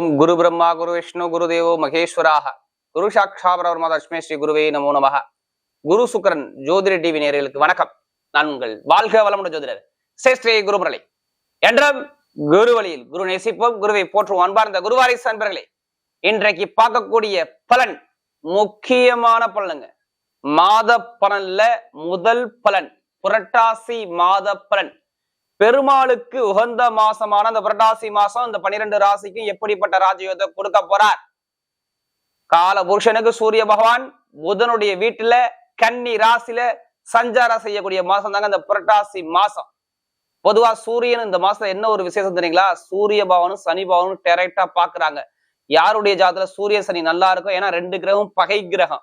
ஓம் குரு பிரம்மா குரு விஷ்ணு குரு தேவோ மகேஸ்வராக. குரு சாக்ஷா பரவர்மா லட்சுமி ஸ்ரீ குருவே நமோ நமக. குரு சுக்கரன் ஜோதிட டிவி நேர்களுக்கு வணக்கம். நான் உங்கள் வாழ்க வளமுடன் ஜோதிடர் சேஸ்ரீ குரு முரளி என்றும் குரு வழியில் குரு நேசிப்போம் குருவை போற்றுவோம் அன்பார்ந்த குருவாரிசு அன்பர்களே. இன்றைக்கு பார்க்கக்கூடிய பலன் முக்கியமான பலனுங்க. மாத பலன்ல முதல் பலன் புரட்டாசி மாத பலன். பெருமாளுக்கு உகந்த மாசமான அந்த புரட்டாசி மாசம் இந்த பன்னிரெண்டு ராசிக்கும் எப்படிப்பட்ட ராஜயோகத்தை கொடுக்க போறார்? கால புருஷனுக்கு சூரிய பகவான் புதனுடைய வீட்டுல கன்னி ராசியில சஞ்சாரம் செய்யக்கூடிய மாசம் தாங்க இந்த புரட்டாசி மாசம். பொதுவா சூரியன் இந்த மாசத்துல என்ன ஒரு விசேஷம் தெரியுங்களா? சூரிய பவனும் சனி பவனும் டைரக்டா பாக்குறாங்க யாருடைய ஜாதத்துல சூரிய சனி நல்லா இருக்கும் ஏன்னா ரெண்டு கிரகம் பகை கிரகம்.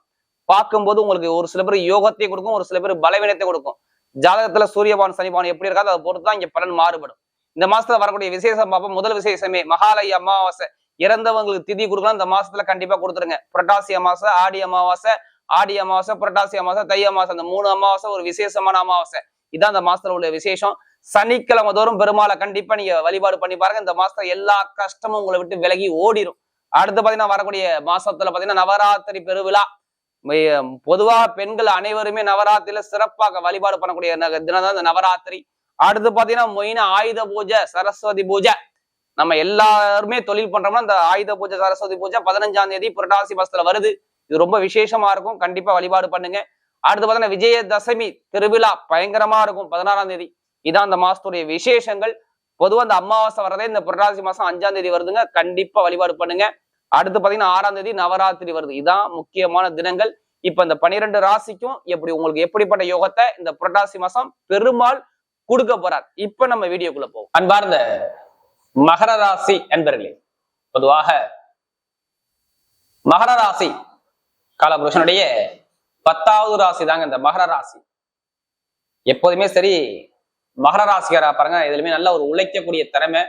பார்க்கும்போது உங்களுக்கு ஒரு சில பேர் யோகத்தை கொடுக்கும் ஒரு சில பேர் பலவீனத்தை கொடுக்கும். ஜாதகத்துல சூரியபான் சனிபான் எப்படி இருக்காது அதை பொறுத்து தான் இங்க பலன் மாறுபடும். இந்த மாசத்துல வரக்கூடிய விசேஷம் பார்ப்போம். முதல் விசேஷமே மகாலய அமாவாசை. இறந்தவங்களுக்கு திதி கொடுக்கலாம். இந்த மாசத்துல கண்டிப்பா கொடுத்துருங்க. புரட்டாசி அமாவாசை ஆடி அமாவாசை ஆடி அமாவாசை புரட்டாசி அமாவாசை தை அமாவாசை. அந்த மூணு அமாவாசை ஒரு விசேஷமான அமாவாசை. இதான் இந்த மாசத்துல உள்ள விசேஷம். சனிக்கிழமை தோறும் பெருமாளை கண்டிப்பா நீங்க வழிபாடு பண்ணி பாருங்க. இந்த மாசத்துல எல்லா கஷ்டமும் உங்களை விட்டு விலகி ஓடிடும் அடுத்து பாத்தீங்கன்னா வரக்கூடிய மாசத்துல பாத்தீங்கன்னா நவராத்திரி பெருவிழா. பொதுவாக பொதுவா பெண்கள் அனைவருமே நவராத்திரியில சிறப்பாக வழிபாடு பண்ணக்கூடிய தினம் தான் இந்த நவராத்திரி. அடுத்து பாத்தீங்கன்னா மொயின ஆயுத பூஜை சரஸ்வதி பூஜை. நம்ம எல்லாருமே தொழில் பண்றோம்னா இந்த ஆயுத பூஜை சரஸ்வதி பூஜை பதினஞ்சாம் தேதி புரட்டாசி மாசத்துல வருது. இது ரொம்ப விசேஷமா இருக்கும். கண்டிப்பா வழிபாடு பண்ணுங்க. அடுத்து பாத்தீங்கன்னா விஜயதசமி திருவிழா பயங்கரமா இருக்கும். பதினாறாம் தேதி. இதான் அந்த மாசத்துடைய விசேஷங்கள். பொதுவாக அந்த அமாவாசை வரதே இந்த புரட்டாசி மாசம் அஞ்சாம் தேதி வருதுங்க. கண்டிப்பா வழிபாடு பண்ணுங்க. அடுத்து பாத்தீங்கன்னா ஆறாம் தேதி நவராத்திரி வருது. இதான் முக்கியமான தினங்கள். இப்ப இந்த பனிரெண்டு ராசிக்கும் எப்படி உங்களுக்கு எப்படிப்பட்ட யோகத்தை இந்த புரட்டாசி மாசம் பெருமாள் கொடுக்க போறார்? இப்ப நம்ம வீடியோக்குள்ள போவோம். அன்பார்ந்த மகர ராசி என்பர்களே பொதுவாக மகர ராசி காலபுருஷனுடைய பத்தாவது ராசி தாங்க இந்த மகர ராசி. எப்போதுமே சரி மகர ராசிக்காரா பாருங்க இதுலயுமே நல்ல ஒரு உழைக்கக்கூடிய திறமை.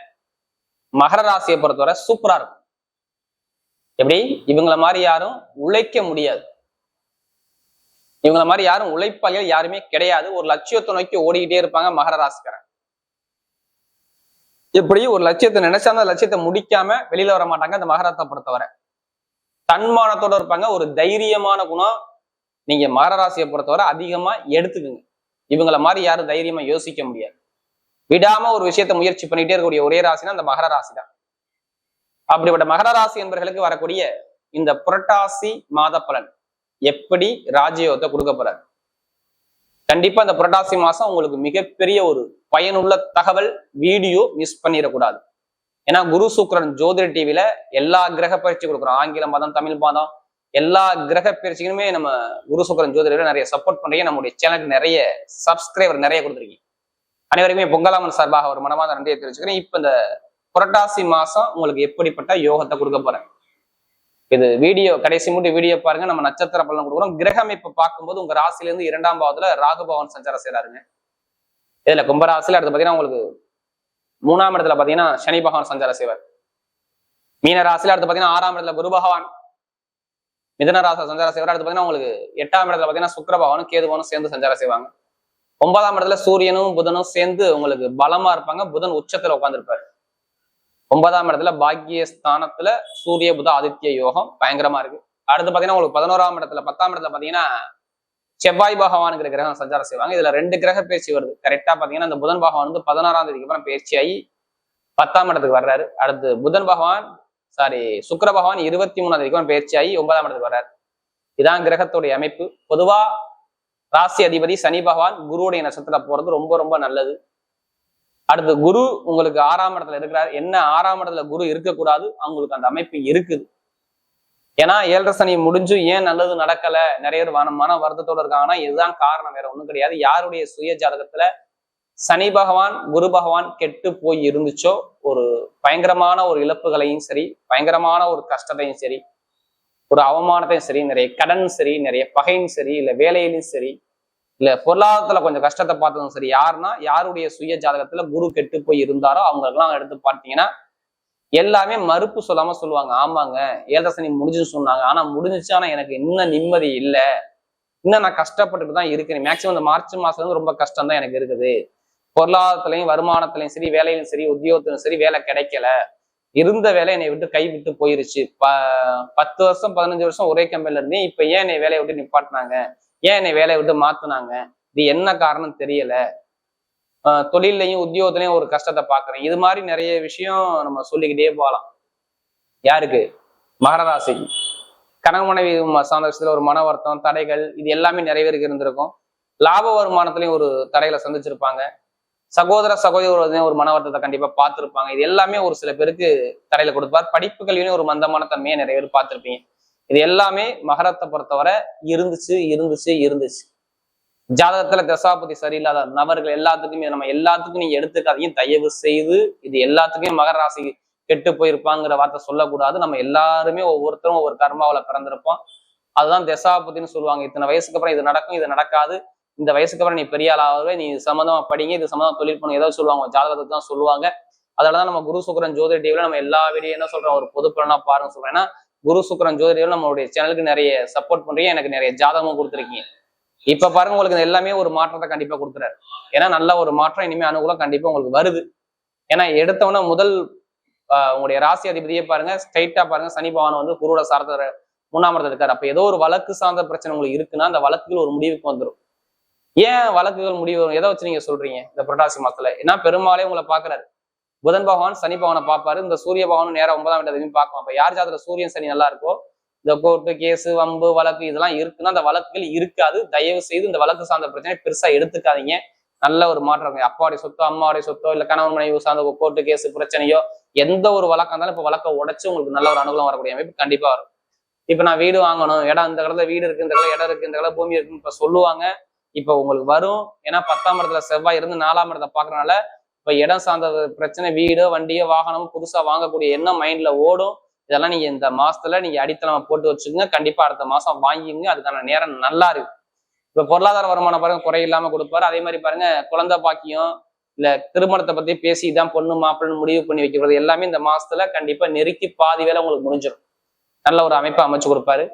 மகர ராசியை பொறுத்தவரை சூப்பரா இருக்கும். எப்படி? இவங்கள மாதிரி யாரும் உழைக்க முடியாது. இவங்கள மாதிரி யாரும் உழைப்பாளிகள் யாருமே கிடையாது. ஒரு லட்சியத்தை நோக்கி ஓடிக்கிட்டே இருப்பாங்க மகர ராசிக்காரன் இப்படி ஒரு லட்சியத்தை நினைச்சா அந்த லட்சியத்தை முடிக்காம வெளியில வர மாட்டாங்க அந்த மகரத்தை பொறுத்தவரை. தன்மானத்தோட இருப்பாங்க. ஒரு தைரியமான குணம் நீங்க மகர ராசியை பொறுத்தவரை அதிகமா எடுத்துக்குங்க. இவங்கள மாதிரி யாரும் தைரியமா யோசிக்க முடியாது. விடாம ஒரு விஷயத்த முயற்சி பண்ணிட்டே இருக்கக்கூடிய ஒரே ராசினா அந்த மகர ராசி தான் அப்படிப்பட்ட மகர ராசி என்பர்களுக்கு வரக்கூடிய இந்த புரட்டாசி மாத பலன் எப்படி ராஜயோகத்தை கொடுக்க போறாரு? கண்டிப்பா இந்த புரட்டாசி மாசம் உங்களுக்கு மிகப்பெரிய ஒரு பயனுள்ள தகவல் வீடியோ மிஸ் பண்ணிடக்கூடாது. ஏன்னா குரு சுக்ரன் ஜோதிட டிவில எல்லா கிரக பயிற்சி கொடுக்குறோம் ஆங்கில மதம் தமிழ் மதம் எல்லா கிரக பயிற்சிக்குமே நம்ம குரு சுக்கரன் ஜோதிடர் நிறைய சப்போர்ட் பண்றீங்க. நம்முடைய சேனலுக்கு நிறைய சப்ஸ்கிரைபர் நிறைய கொடுத்துருக்கீங்க. அனைவருக்குமே பொங்கலாமன் சார்பாக ஒரு மனமாத நன்றியை தெரிவிச்சுக்கிறேன். இப்ப இந்த புரட்டாசி மாசம் உங்களுக்கு எப்படிப்பட்ட யோகத்தை கொடுக்க போறேன்? இது வீடியோ கடைசி மூட்டி வீடியோ பாருங்க. நம்ம நட்சத்திர பலன் கொடுக்குறோம். கிரகமைப்பு பார்க்கும்போது உங்க ராசில இருந்து இரண்டாம் பாவத்துல ராகுபவன் சஞ்சாரம் செய்யறாருங்க இதுல கும்பராசில அடுத்து பாத்தீங்கன்னா உங்களுக்கு மூணாம் இடத்துல பாத்தீங்கன்னா சனி பகவான் சஞ்சாரம் செய்வார். மீன ராசில அடுத்து பாத்தீங்கன்னா ஆறாம் இடத்துல குரு பகவான். மிதன ராசி சஞ்சாரம் செய்வார். அடுத்து பாத்தீங்கன்னா உங்களுக்கு எட்டாம் இடத்துல பாத்தீங்கன்னா சுக்கிர பகவானும் சேர்ந்து சஞ்சாரம் செய்வாங்க. ஒன்பதாம் இடத்துல சூரியனும் புதனும் சேர்ந்து உங்களுக்கு பலமா இருப்பாங்க. புதன் உச்சத்துல உட்காந்துருப்பாரு ஒன்பதாம் இடத்துல பாக்கிய ஸ்தானத்துல சூரிய புத ஆதித்ய யோகம் பயங்கரமா இருக்கு. அடுத்து பாத்தீங்கன்னா உங்களுக்கு பதினோராம் இடத்துல பத்தாம் இடத்துல பாத்தீங்கன்னா செவ்வாய் பகவானுங்கிற கிரகம் சஞ்சாரம் செய்வாங்க. இதுல ரெண்டு கிரக பயிற்சி வருது. கரெக்டா பாத்தீங்கன்னா இந்த புதன் பகவான் வந்து பதினாறாம் தேதிக்கு அப்புறம் பயிற்சி ஆகி பத்தாம் இடத்துக்கு வர்றாரு. அடுத்து புதன் பகவான் சாரி சுக்கர பகவான் இருபத்தி மூணாம் தேதிக்கு அப்புறம் பயிற்சி ஆகி ஒன்பதாம் இடத்துக்கு வர்றாரு. இதான் கிரகத்துடைய அமைப்பு. பொதுவா ராசி அதிபதி சனி பகவான் குருவுடைய நட்சத்திரம் போறது ரொம்ப ரொம்ப நல்லது. அடுத்து குரு உங்களுக்கு ஆறாம் இடத்துல இருக்கிறார். என்ன ஆறாம் இடத்துல குரு இருக்கக்கூடாது? அவங்களுக்கு அந்த அமைப்பு இருக்குது. ஏன்னா ஏழரை சனி முடிஞ்சு ஏன் நல்லது நடக்கல? நிறைய பேர் மன மன வருத்தத்தோட இருக்காங்கன்னா இதுதான் காரணம். வேற ஒண்ணும் கிடையாது. யாருடைய சுய ஜாதகத்துல சனி பகவான் குரு பகவான் கெட்டு போய் இருந்துச்சோ ஒரு பயங்கரமான ஒரு இழப்புகளையும் சரி பயங்கரமான ஒரு கஷ்டத்தையும் சரி ஒரு அவமானத்தையும் சரி நிறைய கடன் சரி நிறைய பகையும் சரி இல்ல வேலையிலும் சரி இல்ல பொருளாதாரத்துல கொஞ்சம் கஷ்டத்தை பார்த்ததும் சரி யாருன்னா யாருடைய சுய ஜாதகத்துல குரு கெட்டு போய் இருந்தாரோ அவங்களுக்கெல்லாம் எடுத்து பார்த்தீங்கன்னா எல்லாமே மறுப்பு சொல்லாம சொல்லுவாங்க. ஆமாங்க ஏழரை முடிஞ்சுன்னு சொன்னாங்க. ஆனா முடிஞ்சிச்சு ஆனா எனக்கு இன்னும் நிம்மதி இல்லை. இன்னும் நான் கஷ்டப்பட்டுட்டு தான் இருக்கிறேன். மேக்சிமம் இந்த மார்ச் மாசம் வந்து ரொம்ப கஷ்டம் தான் எனக்கு இருக்குது. பொருளாதாரத்திலையும் வருமானத்திலையும் சரி வேலையிலும் சரி உத்தியோகத்திலும் சரி வேலை கிடைக்கல. இருந்த வேலை என்னை விட்டு கை விட்டு போயிருச்சு. ப பத்து வருஷம் பதினஞ்சு வருஷம் ஒரே கம்பெனில இருந்தேன். இப்ப ஏன் என்னை வேலையை விட்டு நிப்பாட்டினாங்க? ஏன் என்னை வேலையை விட்டு மாத்துனாங்க? இது என்ன காரணம் தெரியல. ஆஹ் உத்தியோகத்திலையும் ஒரு கஷ்டத்தை பாக்குறேன். இது மாதிரி நிறைய விஷயம் நம்ம சொல்லிக்கிட்டே போகலாம். யாருக்கு? மகரராசிக்கு கணவன் மனைவி ம- சார்ந்த விஷயத்துல ஒரு மன வருத்தம் தடைகள் இது எல்லாமே நிறைய பேருக்கு இருந்திருக்கும். லாப வருமானத்திலையும் ஒரு தடைகளை சந்திச்சிருப்பாங்க. சகோதர சகோதரி ஒரு மன வருத்தத்தை கண்டிப்பா பார்த்திருப்பாங்க. இது எல்லாமே ஒரு சில பேருக்கு தடையில கொடுப்பார். படிப்புகள்லையும் ஒரு மந்தமான தன்மையை நிறைய பேர் பார்த்திருப்பீங்க. இது எல்லாமே மகரத்தை பொறுத்தவரை இருந்துச்சு இருந்துச்சு இருந்துச்சு. ஜாதகத்துல தசாபதி சரியில்லாத நபர்கள் எல்லாத்துக்குமே நம்ம எல்லாத்துக்கும் நீங்க எடுத்துக்காதீங்க. தயவு செய்து இது எல்லாத்துக்குமே மகர ராசி கெட்டு போயிருப்பாங்கிற வார்த்தை சொல்லக்கூடாது. நம்ம எல்லாருமே ஒவ்வொருத்தரும் ஒவ்வொரு கர்மாவில பிறந்திருப்போம். அதுதான் தசாபதினு சொல்லுவாங்க. இத்தனை வயசுக்கு அப்புறம் இது நடக்கும் இது நடக்காது. இந்த வயசுக்கு அப்புறம் நீ பெரிய ஆளாகவே நீ சம்மந்தமா படிங்க இது சம்மந்தமா தொழில் பண்ணுங்க ஏதோ சொல்லுவாங்க. ஜாதகத்துக்கு தான் சொல்லுவாங்க. அதனாலதான் நம்ம குரு சுக்கரன் ஜோதிட டிவில நம்ம எல்லா வீடியோ என்ன சொல்றோம்? ஒரு பொது பலனா பாருங்க சொல்றேன் ஏன்னா குரு சுக்கரன் ஜோதிடர்கள் நம்மளுடைய சேனலுக்கு நிறைய சப்போர்ட் பண்றீங்க. எனக்கு நிறைய ஜாதகமும் கொடுத்துருக்கீங்க. இப்ப பாருங்க உங்களுக்கு எல்லாமே ஒரு மாற்றத்தை கண்டிப்பா கொடுக்குறாரு ஏன்னா நல்ல ஒரு மாற்றம் இனிமே அனுகூலம் கண்டிப்பா உங்களுக்கு வருது. ஏன்னா எடுத்தவொடனே முதல் உங்களுடைய ராசி அதிபதியே பாருங்க ஸ்ட்ரைட்டா பாருங்க சனி பகவான் வந்து குருவோட சார்ந்த மூணாம் இடத்துல இருக்காரு. அப்ப ஏதோ ஒரு வழக்கு சார்ந்த பிரச்சனை உங்களுக்கு இருக்குன்னா அந்த வழக்குகள் ஒரு முடிவுக்கு வந்துடும் ஏன் வழக்குகள் முடிவு வரும்? எதை வச்சு நீங்க சொல்றீங்க? இந்த புரட்டாசி மாசத்துல. ஏன்னா பெரும்பாலே உங்களை பாக்குறாரு புதன் பகவான் சனி பகவானை பார்ப்பாரு. இந்த சூரிய பகவானும் நேரம் ஒன்பதாம் இடத்தையும் பார்க்கும் அப்ப யார் ஜாதகத்துல சூரியன் சனி நல்லா இருக்கோ? இந்த கோர்ட்டு கேஸு வம்பு வழக்கு இதெல்லாம் இருக்குன்னா அந்த வழக்குகள் இருக்காது. தயவு செய்து இந்த வழக்கு சார்ந்த பிரச்சனை பெருசா எடுத்துக்காதீங்க. நல்ல ஒரு மாற்றம் அப்பாவுடைய சொத்தோ அம்மாவுடைய சொத்தோ இல்ல கணவன் மனைவி சார்ந்த கோர்ட்டு கேஸ் பிரச்சனையோ எந்த ஒரு வழக்கம் இருந்தாலும் இப்ப வழக்கை உடைச்சு உங்களுக்கு நல்ல ஒரு அனுகூலம் வரக்கூடிய அமைப்பு கண்டிப்பா வரும். இப்ப நான் வீடு வாங்கணும். இடம் இந்த இடத்துல வீடு இருக்கு இந்த இடத்துல இடம் இருக்கு இந்த இடத்துல பூமி இருக்குன்னு இப்ப சொல்லுவாங்க. இப்ப உங்களுக்கு வரும். ஏன்னா பத்தாம் இடத்துல செவ்வாய் இருந்து நாலாம் இடத்தை பாக்குறதுனால இப்ப இடம் சார்ந்த பிரச்சனை வீடோ வண்டியோ வாகனம் புதுசா வாங்கக்கூடிய எண்ணம் மைண்ட்ல ஓடும். இதெல்லாம் நீங்கள் இந்த மாசத்துல நீங்க அடித்தளமாக போட்டு வச்சுக்கோங்க. கண்டிப்பா அடுத்த மாசம் வாங்கிங்க அதுக்கான நேரம் நல்லா இருக்கு இப்போ பொருளாதார வருமானம் பாருங்க குறை இல்லாம கொடுப்பாரு. அதே மாதிரி பாருங்க குழந்தை பாக்கியம் இல்ல திருமணத்தை பத்தி பேசி இதான் பொண்ணு மாப்பிள்ளைன்னு முடிவு பண்ணி வைக்கிறது எல்லாமே இந்த மாசத்துல கண்டிப்பா நெருக்கி பாதி வேலை உங்களுக்கு முடிஞ்சிடும். நல்ல ஒரு அமைப்பை அமைச்சு கொடுப்பாரு.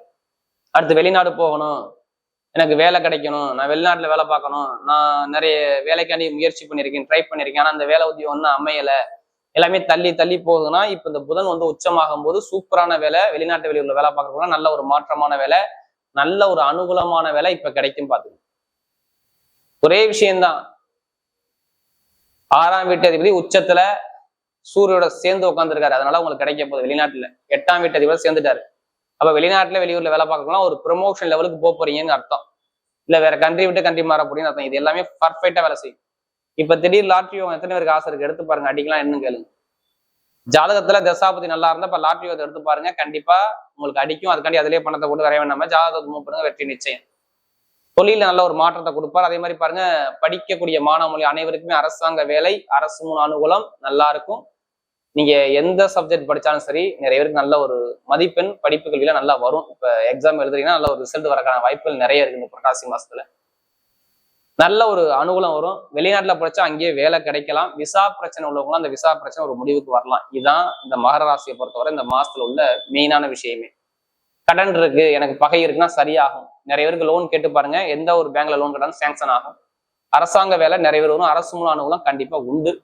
அடுத்து வெளிநாடு போகணும். எனக்கு வேலை கிடைக்கணும் நான் வெளிநாட்டுல வேலை பார்க்கணும் நான் நிறைய வேலைக்காண்டி முயற்சி பண்ணியிருக்கேன் ட்ரை பண்ணியிருக்கேன். ஆனா அந்த வேலை உதவி ஒன்றும் அமையல. எல்லாமே தள்ளி தள்ளி போகுதுன்னா இப்போ இந்த புதன் வந்து உச்சமாகும் போது சூப்பரான வேலை வெளிநாட்டு வெளியூர்ல வேலை பார்க்கறதுனா நல்ல ஒரு மாற்றமான வேலை நல்ல ஒரு அனுகூலமான வேலை இப்ப கிடைக்கும் பார்த்துங்க ஒரே விஷயம்தான். ஆறாம் வீட்டு அதிபதி உச்சத்துல சூரியோட சேர்ந்து உட்காந்துருக்காரு அதனால உங்களுக்கு கிடைக்க போகுது வெளிநாட்டுல. எட்டாம் வீட்டு அதிபதி சேர்ந்துட்டாரு. அப்ப வெளிநாட்டுல வெளியூர்ல வேலை பார்க்கலாம் ஒரு ப்ரொமோஷன் லெவலுக்கு போக போறீங்கன்னு அர்த்தம். இல்ல வேற கண்ட்ரி விட்டு கண்ட்ரி மாற போறீங்கன்னு அர்த்தம். இது எல்லாமே பர்ஃபெக்டா வேலை செய்யும். இப்ப திடீர் லாட்ரி எத்தனை பேருக்கு ஆசை இருக்கு? எடுத்து பாருங்க அடிக்கலாம் என்னன்னு கேளுங்க. ஜாதகத்துல தசாபதி நல்லா இருந்தா இப்ப லாட்ரி எடுத்து பாருங்க. கண்டிப்பா உங்களுக்கு அடிக்கும். அதுக்காண்டி அதிலே பணத்தை போட்டு வரைய வேண்டாம. ஜாதகத்தை மூவ் பண்ணுங்க வெற்றி நிச்சயம். தொழில நல்ல ஒரு மாற்றத்தை கொடுப்பார். அதே மாதிரி பாருங்க படிக்கக்கூடிய மாணவ மொழி அனைவருக்குமே அரசாங்க வேலை அரசு மூணு அனுகூலம் நல்லா இருக்கும். நீங்க எந்த சப்ஜெக்ட் படிச்சாலும் சரி நிறைய பேருக்கு நல்ல ஒரு மதிப்பெண் படிப்பு கல்வியில நல்லா வரும். இப்ப எக்ஸாம் எழுதுறீங்கன்னா நல்ல ஒரு ரிசல்ட் வரக்கான வாய்ப்புகள் நிறைய இருக்கு இந்த புரட்டாசி மாசத்துல. நல்ல ஒரு அனுகூலம் வரும். வெளிநாட்டுல படிச்சா அங்கேயே வேலை கிடைக்கலாம். விசா பிரச்சனை உள்ளவங்களும் அந்த விசா பிரச்சனை ஒரு முடிவுக்கு வரலாம். இதுதான் இந்த மகர ராசியை பொறுத்தவரை இந்த மாசத்துல உள்ள மெயினான விஷயமே. கடன் இருக்கு எனக்கு பகை இருக்குன்னா சரியாகும். நிறைய பேருக்கு லோன் கேட்டு பாருங்க. எந்த ஒரு பேங்க்ல லோன் கேட்டாலும் சேங்ஷன் ஆகும். அரசாங்க வேலை நிறைய பேர் வரும். அரசு மூல அனுகூலம் கண்டிப்பா உண்டு.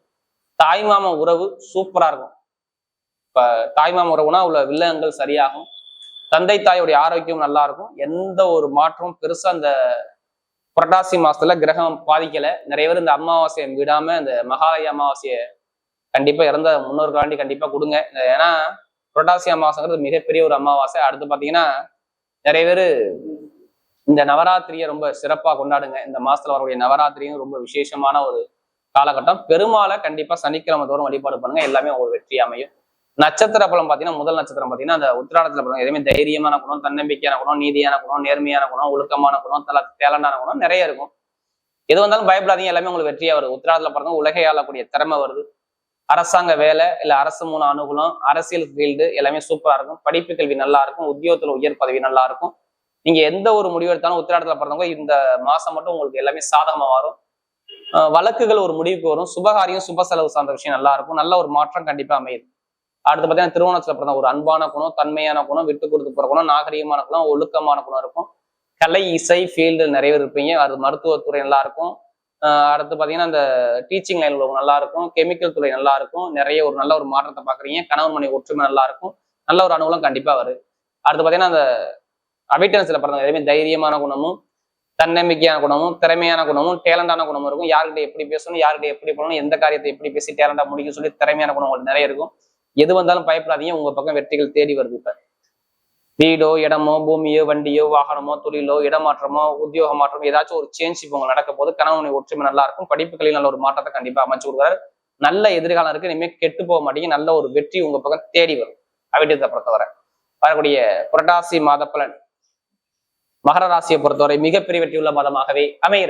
தாய்மாம உறவு சூப்பரா இருக்கும். இப்ப தாய்மாம உறவுனா உள்ள வில்லங்கள் சரியாகும். தந்தை தாயோடைய ஆரோக்கியம் நல்லா இருக்கும். எந்த ஒரு மாற்றமும் பெருசா அந்த புரட்டாசி மாசத்துல கிரகம் பாதிக்கல. நிறைய பேர் இந்த அமாவாசையை விடாம இந்த மகாலய அமாவாசையை கண்டிப்பா இறந்த முன்னோர்களாண்டி கண்டிப்பா கொடுங்க. ஏன்னா புரட்டாசி அமாவாசைங்கிறது மிகப்பெரிய ஒரு அமாவாசை. அடுத்து பாத்தீங்கன்னா நிறைய பேர் இந்த நவராத்திரியை ரொம்ப சிறப்பாக கொண்டாடுங்க. இந்த மாசத்துல வரக்கூடிய நவராத்திரியும் ரொம்ப விசேஷமான ஒரு காலகட்டம். பெருமாளை கண்டிப்பா சனிக்கிழமை தோறும் வழிபாடு பண்ணுங்க. எல்லாமே ஒரு வெற்றி அமையும். நட்சத்திர பலம் பாத்தீங்கன்னா முதல் நட்சத்திரம் பாத்தீங்கன்னா அந்த உத்திராடத்துல பலம் எதுவுமே தைரியமான குணம் தன்னம்பிக்கையான குணம் நீதியான குணம் நேர்மையான குணம் ஒழுக்கமான குணம் தல டேலண்டான குணம் நிறைய இருக்கும். எது வந்தாலும் பயப்படாதீங்க. எல்லாமே உங்களுக்கு வெற்றியா வருது. உத்திராடத்துல பிறந்த உலகை ஆளக்கூடிய திறமை வருது. அரசாங்க வேலை இல்ல அரசு மூணு அனுகூலம் அரசியல் ஃபீல்டு எல்லாமே சூப்பரா இருக்கும். படிப்பு கல்வி நல்லா இருக்கும். உத்தியோகத்துல உயர் பதவி நல்லா இருக்கும். நீங்க எந்த ஒரு முடிவு எடுத்தாலும் உத்திராடத்துல பிறந்தவங்க இந்த மாசம் மட்டும் உங்களுக்கு எல்லாமே சாதகமா வரும் வழக்குகள் ஒரு முடிவுக்கு வரும். சுபகாரியம் சுப செலவு சார்ந்த விஷயம் நல்லா இருக்கும். நல்ல ஒரு மாற்றம் கண்டிப்பா அமையுது. அடுத்து பார்த்தீங்கன்னா திருவோணத்துல பிறந்த ஒரு அன்பான குணம் தன்மையான குணம் விட்டு கொடுத்து போற குணம் நாகரிகமான குணம் ஒழுக்கமான குணம் இருக்கும். கலை இசை ஃபீல்டு நிறைய இருப்பீங்க. அது மருத்துவத்துறை நல்லா இருக்கும். அடுத்து பார்த்தீங்கன்னா அந்த டீச்சிங் லைன் உள்ளவங்க நல்லா இருக்கும். கெமிக்கல் துறை நல்லா இருக்கும். நிறைய ஒரு நல்ல ஒரு மாற்றத்தை பாக்குறீங்க. கணவன் மணி ஒற்றுமை நல்லா இருக்கும். நல்ல ஒரு அனுகூலம் கண்டிப்பா வருது அடுத்து பார்த்தீங்கன்னா அந்த அபிட்டன்ஸ்ல பிறந்தவங்க எதுவுமே தைரியமான குணமும் தன்னம்பிக்கையான குணமும் திறமையான குணமும் டேலண்டான குணமும் இருக்கும். யார்கிட்ட எப்படி பேசணும் யார்கிட்ட எப்படி பண்ணணும் எந்த காரியத்தை எப்படி பேசி டேலண்டா முடிக்கும் சொல்லி திறமையான குணம் உங்களுக்கு நிறைய இருக்கும். எது வந்தாலும் பயப்படாதீங்க உங்க பக்கம் வெற்றிகள் தேடி வருது இப்ப. வீடோ இடமோ பூமியோ வண்டியோ வாகனமோ தொழிலோ இடமாற்றமோ உத்தியோக மாற்றமோ ஏதாச்சும் ஒரு சேஞ்ச் இப்போ நடக்க போது கணவனுடைய ஒற்றுமை நல்லா இருக்கும். படிப்புகளில் நல்ல ஒரு மாற்றத்தை கண்டிப்பா அமைச்சு கொடுக்குறாரு. நல்ல எதிர்காலம் இருக்கு. இனிமேல் கெட்டு போக மாட்டீங்க. நல்ல ஒரு வெற்றி உங்க பக்கம் தேடி வரும். அவிட்டத்தை பொறுத்தவரை. வரக்கூடிய புரட்டாசி மாத பலன். மகர ராசியை பொறுத்தவரை மிகப்பெரிய வெற்றியுள்ள மாதமாகவே அமைகிறது.